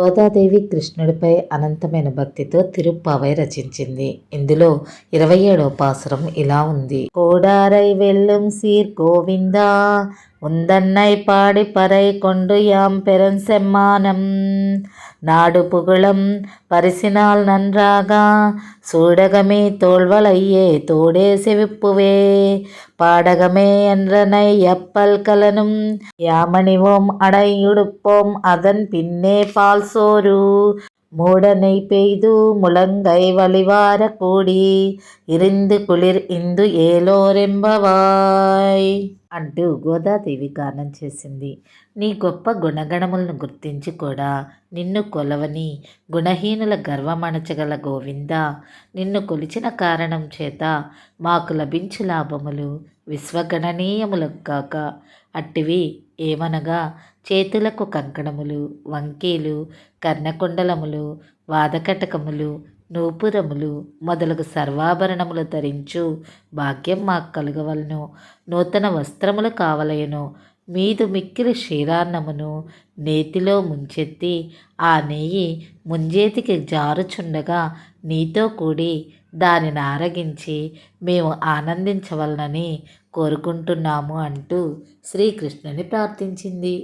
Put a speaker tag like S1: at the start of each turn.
S1: గోదాదేవి కృష్ణుడిపై అనంతమైన భక్తితో తిరుప్పావై రచించింది. ఇందులో ఇరవై ఏడవ పాసురం ఇలా ఉంది. కోడారై వెళ్ళం సీర్ గోవిందా உந்தன்னை பாடி பறை கொண்டு யாம் பெரும் செம்மானம். நாடு புகழும் பரிசினால் நன்றாக? சூடகமே தோல்வலையே தோடே செவிப்புவே. பாடகமே என்றனை எப்பல் கலனும் யாமணிவோம் அடையுடுப்போம் அதன் பின்னே பால் சோறு. மூடனை பெய்து முழங்கை வழிவார கூடி இருந்து குளிர் இந்து ஏலோரெம்பவாய் అంటూ గోదాదేవి గానం చేసింది. నీ గొప్ప గుణగణములను గుర్తించి కూడా నిన్ను కొలవని గుణహీనుల గర్వమణచగల గోవింద నిన్ను కొలిచిన కారణం చేత మాకు లభించు లాభములు విశ్వగణనీయములకు కాక అట్టివి ఏమనగా చేతులకు కంకణములు వంకీలు కర్ణకుండలములు వాదకటకములు నూపురములు మొదలగు సర్వాభరణములు ధరించు. భాగ్యం మాకు కలగవలను. నూతన వస్త్రములు కావలయను మీదు మిక్కిలి క్షీరాన్నమును నేతిలో ముంచెత్తి ఆ నెయ్యి ముంజేతికి జారుచుండగా నీతో కూడి దానిని ఆరగించి మేము ఆనందించవలనని కోరుకుంటున్నాము అంటూ శ్రీకృష్ణుని ప్రార్థించింది.